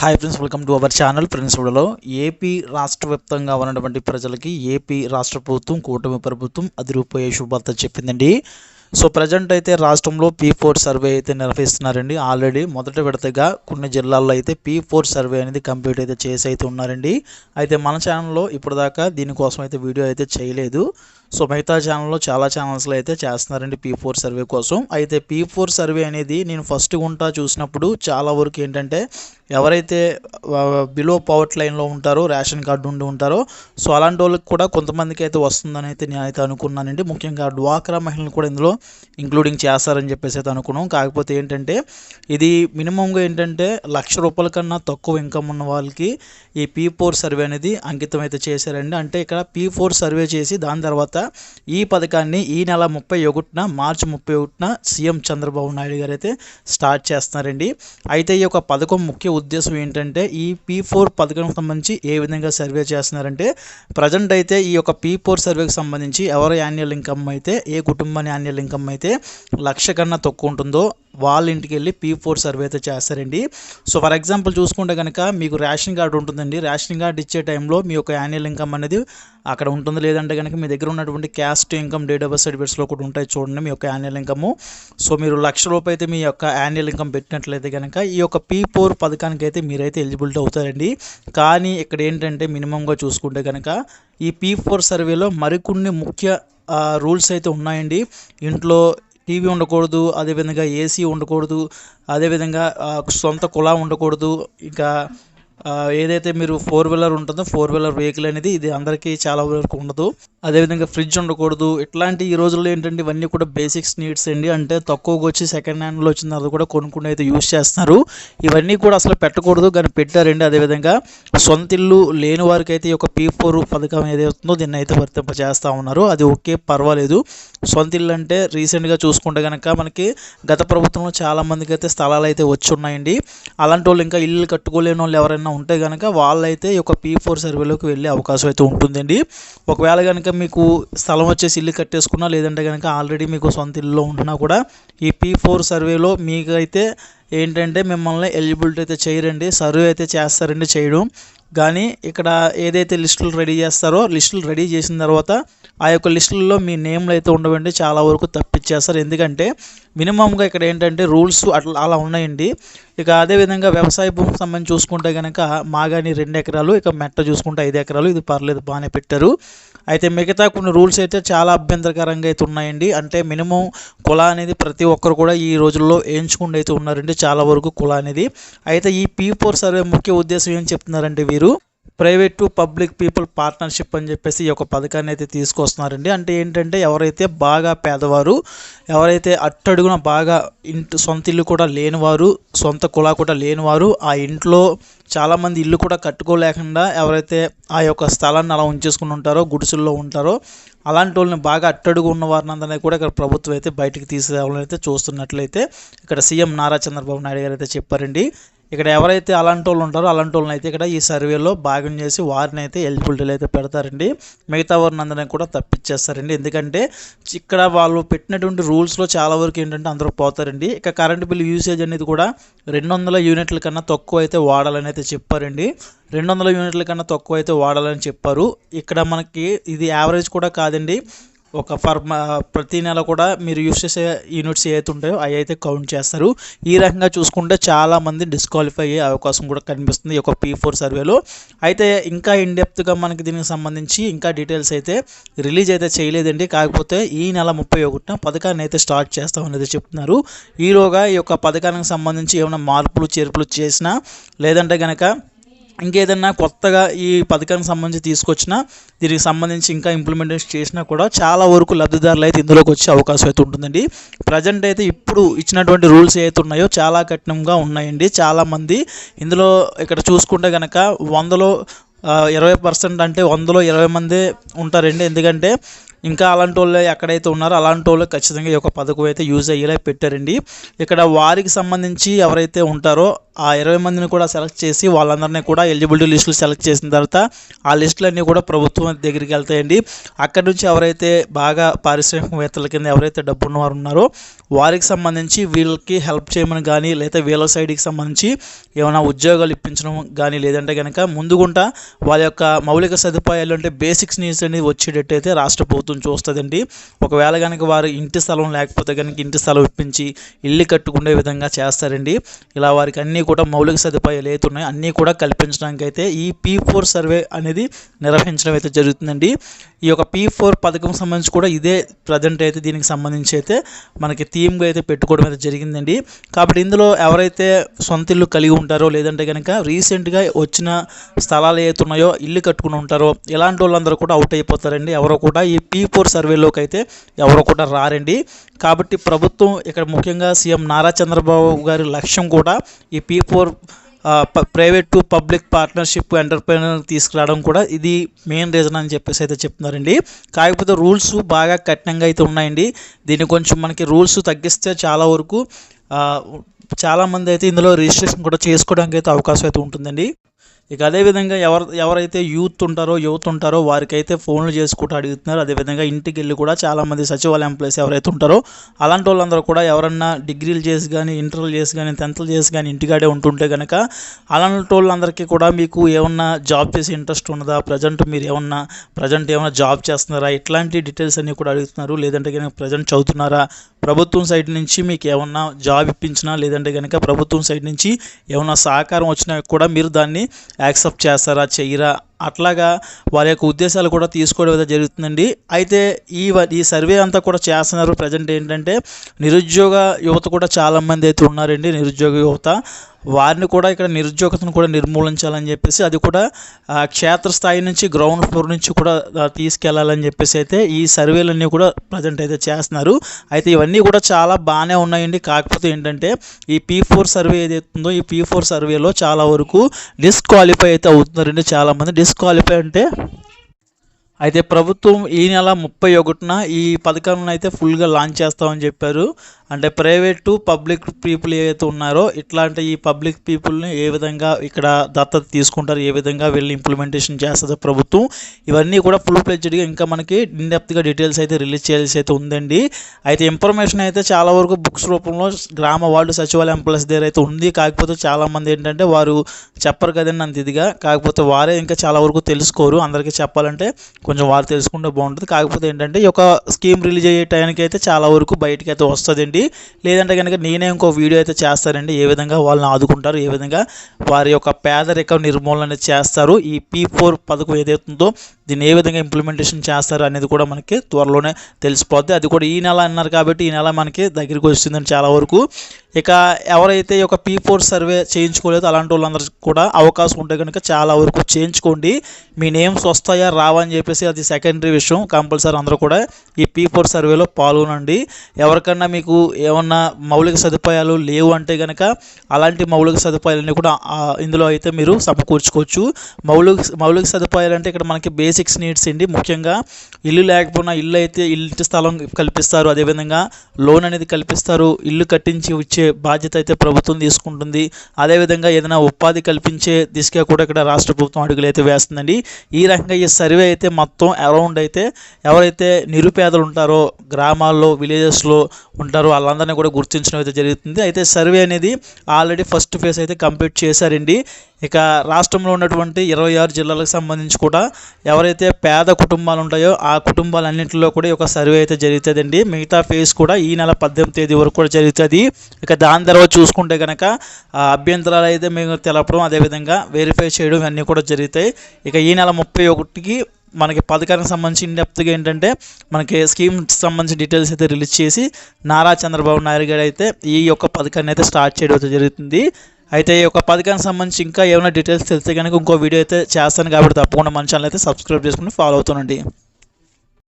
Hi friends welcome to our channel friends వీడియోలో AP రాష్ట్ర వ్యాప్తంగా ఉన్నటువంటి ప్రజలకి ఏపీ రాష్ట్ర ప్రభుత్వం కూటమి ప్రభుత్వం అది రూపాయి శుభార్త చెప్పిందండి. సో ప్రజెంట్ అయితే రాష్ట్రంలో పీ ఫోర్ సర్వే అయితే నిర్వహిస్తున్నారండి. ఆల్రెడీ మొదటి విడతగా కొన్ని జిల్లాల్లో అయితే పీ ఫోర్ సర్వే అనేది కంప్లీట్ అయితే చేసి అయితే ఉన్నారండి. అయితే మన ఛానల్లో ఇప్పటిదాకా దీనికోసం అయితే వీడియో అయితే చేయలేదు. సో మిగతా ఛానల్లో చాలా ఛానల్స్లో అయితే చేస్తున్నారండి పీ ఫోర్ సర్వే కోసం. అయితే పీ ఫోర్ సర్వే అనేది నేను ఫస్ట్ గుంటా చూసినప్పుడు చాలా వరకు ఏంటంటే ఎవరైతే బిలో పవర్ట్ లైన్లో ఉంటారో రేషన్ కార్డు ఉండి ఉంటారో సో అలాంటి వాళ్ళకి కూడా కొంతమందికి అయితే వస్తుందని అయితే నేను అయితే అనుకున్నానండి. ముఖ్యంగా డ్వాక్రా మహిళలు కూడా ఇందులో ఇంక్లూడింగ్ చేస్తారని చెప్పేసి అయితే అనుకున్నాం. కాకపోతే ఏంటంటే ఇది మినిమంగా ఏంటంటే లక్ష రూపాయల కన్నా తక్కువ ఇన్కమ్ ఉన్న వాళ్ళకి ఈ పీ ఫోర్ సర్వే అనేది అంకితం అయితే చేశారండి. అంటే ఇక్కడ పీ ఫోర్ సర్వే చేసి దాని తర్వాత ఈ పథకాన్ని ఈ నెల ముప్పై ఒకటిన మార్చి ముప్పై ఒకటిన సీఎం చంద్రబాబు నాయుడు గారు అయితే స్టార్ట్ చేస్తున్నారండి. అయితే ఈ యొక్క పథకం ముఖ్య ఉద్దేశం ఏంటంటే ఈ పీ ఫోర్ పథకం సంబంధించి ఏ విధంగా సర్వే చేస్తున్నారంటే ప్రజెంట్ అయితే ఈ యొక్క పీ ఫోర్ సర్వేకి సంబంధించి ఎవరి యాన్యువల్ ఇన్కమ్ అయితే ఏ కుటుంబాన్ని యాన్యువల్ ఇన్కమ్ అయితే లక్ష కన్నా తక్కువ ఉంటుందో వాళ్ళ ఇంటికి వెళ్ళి పీ ఫోర్ సర్వే అయితే చేస్తారండి. సో ఫర్ ఎగ్జాంపుల్ చూసుకుంటే కనుక మీకు రేషన్ కార్డు ఉంటుందండి. రేషన్ కార్డు ఇచ్చే టైంలో మీ యొక్క యాన్యువల్ ఇన్కమ్ అనేది అక్కడ ఉంటుంది లేదంటే కనుక మీ దగ్గర ఉన్నటువంటి caste income date of birth సర్టిఫికేట్స్లో కూడా ఉంటాయి చూడండి మీ యొక్క యాన్యువల్ ఇన్కమ్ సో మీరు లక్ష రూపాయలు అయితే మీ యొక్క యాన్యువల్ ఇన్కమ్ పెట్టినట్లయితే కనుక ఈ యొక్క పీ ఫోర్ పథకానికి అయితే మీరైతే ఎలిజిబిలిటీ అవుతారండి. కానీ ఇక్కడ ఏంటంటే మినిమంగా చూసుకుంటే కనుక ఈ పీ ఫోర్ సర్వేలో మరికొన్ని ముఖ్య రూల్స్ అయితే ఉన్నాయండి. ఇంట్లో టీవీ ఉండకూడదు అదేవిధంగా ఏసీ ఉండకూడదు అదేవిధంగా సొంత కులా ఉండకూడదు. ఇంకా ఏదైతే మీరు ఫోర్ వీలర్ ఉంటుందో ఫోర్ వీలర్ వెహికల్ అనేది ఇది అందరికీ చాలా వరకు ఉండదు. అదేవిధంగా ఫ్రిడ్జ్ ఉండకూడదు. ఇట్లాంటి ఈ రోజుల్లో ఏంటంటే ఇవన్నీ కూడా బేసిక్స్ నీడ్స్ అండి. అంటే తక్కువగా వచ్చి సెకండ్ హ్యాండ్లో వచ్చిన అది కూడా కొనుక్కుని అయితే యూస్ చేస్తున్నారు. ఇవన్నీ కూడా అసలు పెట్టకూడదు. కానీ పెట్టారండి. అదేవిధంగా సొంత ఇల్లు లేని వారికి అయితే ఈ యొక్క పీ ఫోర్ పథకం ఏదైతుందో దీన్ని అయితే వర్తింప చేస్తూ ఉన్నారు. అది ఓకే పర్వాలేదు. సొంత ఇల్లు అంటే రీసెంట్గా చూసుకుంటే కనుక మనకి గత ప్రభుత్వంలో చాలామందికి అయితే స్థలాలు అయితే వచ్చి ఉన్నాయండి. అలాంటి వాళ్ళు ఇంకా ఇల్లు కట్టుకోలేని వాళ్ళు ఎవరైనా ఉంటే కనుక వాళ్ళైతే ఈ యొక్క పీ ఫోర్ సర్వేలోకి వెళ్ళే అవకాశం అయితే ఉంటుందండి. ఒకవేళ కనుక మీకు స్థలం వచ్చేసి ఇల్లు కట్టేసుకున్నా లేదంటే కనుక ఆల్రెడీ మీకు సొంత ఇల్లులో ఉంటున్నా కూడా ఈ పీ ఫోర్ సర్వేలో మీకైతే ఏంటంటే మిమ్మల్ని ఎలిజిబిలిటీ అయితే చేయరండి సర్వే అయితే చేస్తారండి చేయడం. కానీ ఇక్కడ ఏదైతే లిస్టులు రెడీ చేస్తారో లిస్టులు రెడీ చేసిన తర్వాత ఆ యొక్క లిస్టుల్లో మీ నేమ్లు అయితే ఉండవండి చాలా వరకు తప్పించేస్తారు ఎందుకంటే మినిమంగా ఇక్కడ ఏంటంటే రూల్స్ అట్లా అలా ఉన్నాయండి. ఇక అదేవిధంగా వ్యవసాయ భూమికి సంబంధించి చూసుకుంటే కనుక మాగాని రెండు ఎకరాలు ఇక మెట్ట చూసుకుంటే ఐదు ఎకరాలు ఇది పర్లేదు బాగానే పెట్టారు. అయితే మిగతా కొన్ని రూల్స్ అయితే చాలా అభ్యంతరకరంగా అయితే ఉన్నాయండి. అంటే మినిమం కుల అనేది ప్రతి ఒక్కరు కూడా ఈ రోజుల్లో ఎంచుకుంటూ అయితే ఉన్నారండి. చాలా వరకు కుల అనేది. అయితే ఈ పీ ఫోర్ సర్వే ముఖ్య ఉద్దేశం ఏం చెప్తున్నారంటే వీరు? Private to public people partnership అని చెప్పేసి ఈ యొక్క పథకాన్ని అయితే తీసుకొస్తున్నారండి. అంటే ఏంటంటే ఎవరైతే బాగా పేదవారు ఎవరైతే అట్టడుగున బాగా ఇంటి సొంత ఇల్లు కూడా లేనివారు సొంత కులా కూడా లేనివారు ఆ ఇంట్లో చాలామంది ఇల్లు కూడా కట్టుకోలేకుండా ఎవరైతే ఆ యొక్క స్థలాన్ని అలా ఉంచేసుకుని ఉంటారో గుడిసెల్లో ఉంటారో అలాంటి వాళ్ళని బాగా అట్టడుగు ఉన్న వారిని కూడా ఇక్కడ ప్రభుత్వం అయితే బయటికి తీసుకురావాలని అయితే చూస్తున్నట్లయితే ఇక్కడ సీఎం నారా చంద్రబాబు నాయుడు గారు అయితే చెప్పారండి. ఇక్కడ ఎవరైతే అలాంటి వాళ్ళు ఉంటారో అలాంటి వాళ్ళని అయితే ఇక్కడ ఈ సర్వేలో భాగం చేసి వారిని అయితే ఎలిజిబిలిటీలు అయితే పెడతారండి. మిగతా వారిని అందరినీ కూడా తప్పించేస్తారండి. ఎందుకంటే ఇక్కడ వాళ్ళు పెట్టినటువంటి రూల్స్లో చాలా వరకు ఏంటంటే అందరూ పోతారండి. ఇక కరెంట్ బిల్ యూసేజ్ అనేది కూడా రెండు వందల యూనిట్ల కన్నా తక్కువ అయితే వాడాలని అయితే చెప్పారండి. రెండు వందల యూనిట్ల కన్నా తక్కువ అయితే వాడాలని చెప్పారు. ఇక్కడ మనకి ఇది యావరేజ్ కూడా కాదండి. ఒక ఫర్ ప్రతి నెల కూడా మీరు యూస్ చేసే యూనిట్స్ ఏవైతే ఉంటాయో అవి అయితే కౌంట్ చేస్తారు. ఈ రకంగా చూసుకుంటే చాలామంది డిస్క్వాలిఫై అయ్యే అవకాశం కూడా కనిపిస్తుంది ఈ యొక్క పీ ఫోర్ సర్వేలో అయితే ఇంకా ఇన్డెప్త్గా మనకి దీనికి సంబంధించి ఇంకా డీటెయిల్స్ అయితే రిలీజ్ అయితే చేయలేదండి. కాకపోతే ఈ నెల ముప్పై ఒకటిన పథకాన్ని అయితే స్టార్ట్ చేస్తామనేది చెప్తున్నారు. ఈలోగా ఈ యొక్క పథకానికి సంబంధించి ఏమైనా మార్పులు చేర్పులు చేసినా లేదంటే కనుక ఇంకేదన్నా కొత్తగా ఈ పథకానికి సంబంధించి తీసుకొచ్చినా దీనికి సంబంధించి ఇంకా ఇంప్లిమెంటేషన్ చేసినా కూడా చాలా వరకు లబ్ధిదారులు అయితే ఇందులోకి వచ్చే అవకాశం అయితే ఉంటుందండి. ప్రజెంట్ అయితే ఇప్పుడు ఇచ్చినటువంటి రూల్స్ ఏవైతే ఉన్నాయో చాలా కఠినంగా ఉన్నాయండి. చాలామంది ఇందులో ఇక్కడ చూసుకుంటే కనుక వందలో ఇరవై పర్సెంట్ అంటే వందలో ఇరవై మందే ఉంటారండి. ఎందుకంటే ఇంకా అలాంటి వాళ్ళు ఎక్కడైతే ఉన్నారో అలాంటి వాళ్ళు ఖచ్చితంగా ఈ యొక్క పథకం అయితే యూజ్ అయ్యేలా పెట్టారండి. ఇక్కడ వారికి సంబంధించి ఎవరైతే ఉంటారో ఆ ఇరవై మందిని కూడా సెలెక్ట్ చేసి వాళ్ళందరినీ కూడా ఎలిజిబిలిటీ లిస్టులు సెలెక్ట్ చేసిన తర్వాత ఆ లిస్టులన్నీ కూడా ప్రభుత్వం దగ్గరికి వెళ్తాయండి. అక్కడి నుంచి ఎవరైతే బాగా పారిశ్రామికవేత్తల కింద ఎవరైతే డబ్బున్న వారు ఉన్నారో వారికి సంబంధించి వీళ్ళకి హెల్ప్ చేయమని కానీ లేదా వీళ్ళ సైడ్కి సంబంధించి ఏమైనా ఉద్యోగాలు ఇప్పించడం కానీ లేదంటే కనుక ముందుగుంటా వాళ్ళ యొక్క మౌలిక సదుపాయాలు అంటే బేసిక్స్ నీడ్స్ అనేది వచ్చేటట్టు అయితే రాష్ట్ర ప్రభుత్వం చూస్తుందండి. ఒకవేళ కనుక వారు ఇంటి స్థలం లేకపోతే కనుక ఇంటి స్థలం ఇప్పించి ఇల్లు కట్టుకునే విధంగా చేస్తారండి. ఇలా వారికి అన్నీ కూడా మౌలిక సదుపాయాలు ఏవైతే అన్నీ కూడా కల్పించడానికి అయితే ఈ పీ ఫోర్ సర్వే అనేది నిర్వహించడం అయితే జరుగుతుందండి. ఈ యొక్క పీ ఫోర్ పథకం సంబంధించి కూడా ఇదే ప్రజెంట్ అయితే దీనికి సంబంధించి అయితే మనకి థీమ్గా అయితే పెట్టుకోవడం అయితే జరిగిందండి. కాబట్టి ఇందులో ఎవరైతే సొంత ఇల్లు కలిగి ఉంటారో లేదంటే కనుక రీసెంట్గా వచ్చిన స్థలాలు ఏవైతే ఉన్నాయో ఇల్లు కట్టుకుని ఉంటారో ఇలాంటి వాళ్ళందరూ కూడా అవుట్ అయిపోతారండి. ఎవరో కూడా ఈ పీ ఫోర్ సర్వేలోకి అయితే ఎవరు కూడా రారండి. కాబట్టి ప్రభుత్వం ఇక్కడ ముఖ్యంగా సీఎం నారా చంద్రబాబు గారి లక్ష్యం కూడా ఈ P four private to public partnership entrepreneur తీసుకురావడం కూడా ఇది మెయిన్ రీజన్ అని చెప్పేసి అయితే చెప్తున్నారండి. కాకపోతే రూల్స్ బాగా కఠినంగా అయితే ఉన్నాయండి. దీన్ని కొంచెం మనకి రూల్స్ తగ్గిస్తే చాలా వరకు చాలామంది అయితే ఇందులో రిజిస్ట్రేషన్ కూడా చేసుకోవడానికి అయితే అవకాశం అయితే ఉంటుందండి. ఇక అదేవిధంగా ఎవరు ఎవరైతే యూత్ ఉంటారో యువత ఉంటారో వారికైతే ఫోన్లు చేసుకుంటూ అడుగుతున్నారు. అదేవిధంగా ఇంటికి వెళ్ళి కూడా చాలామంది సచివాలయ ఎంప్లాయీస్ ఎవరైతే ఉంటారో అలాంటి వాళ్ళందరూ కూడా ఎవరన్నా డిగ్రీలు చేసి కానీ ఇంటర్లు చేసి కానీ టెన్త్లు చేసి కానీ ఇంటికాడే ఉంటుంటే కనుక అలాంటి వాళ్ళందరికీ కూడా మీకు ఏమన్నా జాబ్ చేసే ఇంట్రెస్ట్ ఉన్నదా? ప్రజెంట్ మీరు ఏమన్నా ప్రజెంట్ ఏమైనా జాబ్ చేస్తున్నారా? ఇట్లాంటి డీటెయిల్స్ అన్నీ కూడా అడుగుతున్నారు. లేదంటే కనుక ప్రజెంట్ చదువుతున్నారా? ప్రభుత్వం సైడ్ నుంచి మీకు ఏమన్నా జాబ్ ఇప్పించినా లేదంటే కనుక ప్రభుత్వం సైడ్ నుంచి ఏమన్నా సహకారం వచ్చినా కూడా మీరు దాన్ని యాక్సెప్ట్ చేస్తారా చెయ్యరా అట్లాగా వారి యొక్క ఉద్దేశాలు కూడా తీసుకోవడం అయితే జరుగుతుందండి. అయితే ఈ వ- ఈ సర్వే అంతా కూడా చేస్తున్నారు ప్రజెంట్ ఏంటంటే నిరుద్యోగ యువత కూడా చాలామంది అయితే ఉన్నారండి. నిరుద్యోగ యువత. వారిని కూడా ఇక్కడ నిరుద్యోగతను కూడా నిర్మూలించాలని చెప్పేసి అది కూడా క్షేత్రస్థాయి నుంచి గ్రౌండ్ ఫ్లోర్ నుంచి కూడా తీసుకెళ్ళాలని చెప్పేసి అయితే ఈ సర్వేలన్నీ కూడా ప్రజెంట్ అయితే చేస్తున్నారు. అయితే ఇవన్నీ కూడా చాలా బాగానే ఉన్నాయండి. కాకపోతే ఏంటంటే ఈ పీ ఫోర్ సర్వే ఏదైతే ఉందో ఈ పీ ఫోర్ సర్వేలో చాలా వరకు డిస్క్వాలిఫై అయితే అవుతున్నారండి చాలామంది. డిస్క్వాలిఫై అంటే. అయితే ప్రభుత్వం ఈ నెల ముప్పై ఒకటిన ఈ పథకాలను అయితే ఫుల్గా లాంచ్ చేస్తామని చెప్పారు. అంటే ప్రైవేట్ టు పబ్లిక్ పీపుల్ ఏవైతే ఉన్నారో ఇట్లాంటి ఈ పబ్లిక్ పీపుల్ని ఏ విధంగా ఇక్కడ దత్తత తీసుకుంటారు ఏ విధంగా వెళ్ళి ఇంప్లిమెంటేషన్ చేస్తుందో ప్రభుత్వం ఇవన్నీ కూడా ఫుల్ ఫ్లెడ్జ్డ్గా ఇంకా మనకి ఇన్డెప్త్గా డీటెయిల్స్ అయితే రిలీజ్ చేయాల్సి అయితే ఉందండి. అయితే ఇన్ఫర్మేషన్ అయితే చాలా వరకు బుక్స్ రూపంలో గ్రామ వార్డు సచివాలయ ఎంప్లాయీస్ దగ్గర అయితే ఉంది. కాకపోతే చాలామంది ఏంటంటే వారు చెప్పరు కదండి అంత ఇదిగా. కాకపోతే వారే ఇంకా చాలా వరకు తెలుసుకోరు. అందరికీ చెప్పాలంటే కొంచెం వారు తెలుసుకుంటే బాగుంటుంది. కాకపోతే ఏంటంటే ఈ యొక్క స్కీమ్ రిలీజ్ అయ్యే టైంకి అయితే చాలా వరకు బయటకి అయితే వస్తుందండి. లేదంటే కనుక నేనే ఇంకో వీడియో అయితే చేస్తానండి. ఏ విధంగా వాళ్ళని ఆదుకుంటారు ఏ విధంగా వారి యొక్క పేదరిక నిర్మూలన అనేది చేస్తారు. ఈ పీ ఫోర్ పథకం ఏదైతుందో దీన్ని ఏ విధంగా ఇంప్లిమెంటేషన్ చేస్తారు అనేది కూడా మనకి త్వరలోనే తెలిసిపోద్ది. అది కూడా ఈ నెల అన్నారు కాబట్టి ఈ నెల మనకి దగ్గరికి వస్తుందని చాలా వరకు. ఇక ఎవరైతే ఈ యొక్క పీ ఫోర్ సర్వే చేయించుకోలేదు అలాంటి వాళ్ళందరికీ కూడా అవకాశం ఉంటే కనుక చాలా వరకు చేయించుకోండి. మీ నేమ్స్ వస్తాయా రావా అని చెప్పేసి అది సెకండరీ విషయం. కంపల్సరీ అందరూ కూడా ఈ పీ ఫోర్ సర్వేలో పాల్గొనండి. ఎవరికన్నా మీకు ఏమన్నా మౌలిక సదుపాయాలు లేవు అంటే కనుక అలాంటి మౌలిక సదుపాయాలన్నీ కూడా ఇందులో అయితే మీరు సమకూర్చుకోవచ్చు. మౌలిక మౌలిక సదుపాయాలు అంటే ఇక్కడ మనకి బేసిక్స్ నీడ్స్ అండి. ముఖ్యంగా ఇల్లు లేకపోయినా ఇల్లు అయితే ఇంటి స్థలం కల్పిస్తారు. అదేవిధంగా లోన్ అనేది కల్పిస్తారు. ఇల్లు కట్టించి ఇచ్చే బాధ్యత అయితే ప్రభుత్వం తీసుకుంటుంది. అదేవిధంగా ఏదైనా ఉపాధి కల్పించే దిశగా కూడా ఇక్కడ రాష్ట్ర ప్రభుత్వం అడుగులు అయితే వేస్తుందండి. ఈ రకంగా ఈ సర్వే అయితే మొత్తం అరౌండ్ అయితే ఎవరైతే నిరుపేదలు ఉంటారో గ్రామాల్లో విలేజెస్లో ఉంటారో వాళ్ళందరినీ కూడా గుర్తించడం అయితే జరుగుతుంది. అయితే సర్వే అనేది ఆల్రెడీ ఫస్ట్ ఫేజ్ అయితే కంప్లీట్ చేశారండి. ఇక రాష్ట్రంలో ఉన్నటువంటి ఇరవై ఆరు జిల్లాలకు సంబంధించి కూడా ఎవరైతే పేద కుటుంబాలు ఉంటాయో ఆ కుటుంబాలన్నింటిలో కూడా ఒక సర్వే అయితే జరుగుతుందండి. మిగతా ఫేజ్ కూడా ఈ నెల పద్దెనిమిది తేదీ వరకు కూడా జరుగుతుంది. ఇక దాని తర్వాత చూసుకుంటే కనుక అభ్యంతరాలు అయితే మేము తెలపడం అదేవిధంగా వెరిఫై చేయడం అన్నీ కూడా జరుగుతాయి. ఇక ఈ నెల ముప్పై ఒకటికి మనకి పథకానికి సంబంధించి ఇన్డెప్త్గా ఏంటంటే మనకి స్కీమ్ సంబంధించిన డీటెయిల్స్ అయితే రిలీజ్ చేసి నారా చంద్రబాబు నాయుడు గారు అయితే ఈ యొక్క పథకాన్ని అయితే స్టార్ట్ చేయడం అయితే జరుగుతుంది. అయితే ఈ యొక్క పథకానికి సంబంధించి ఇంకా ఏమైనా డీటెయిల్స్ తెలిస్తే కనుక ఇంకో వీడియో అయితే చేస్తాను కాబట్టి తప్పకుండా మన ఛానల్ అయితే సబ్స్క్రైబ్ చేసుకుని ఫాలో అవుతానండి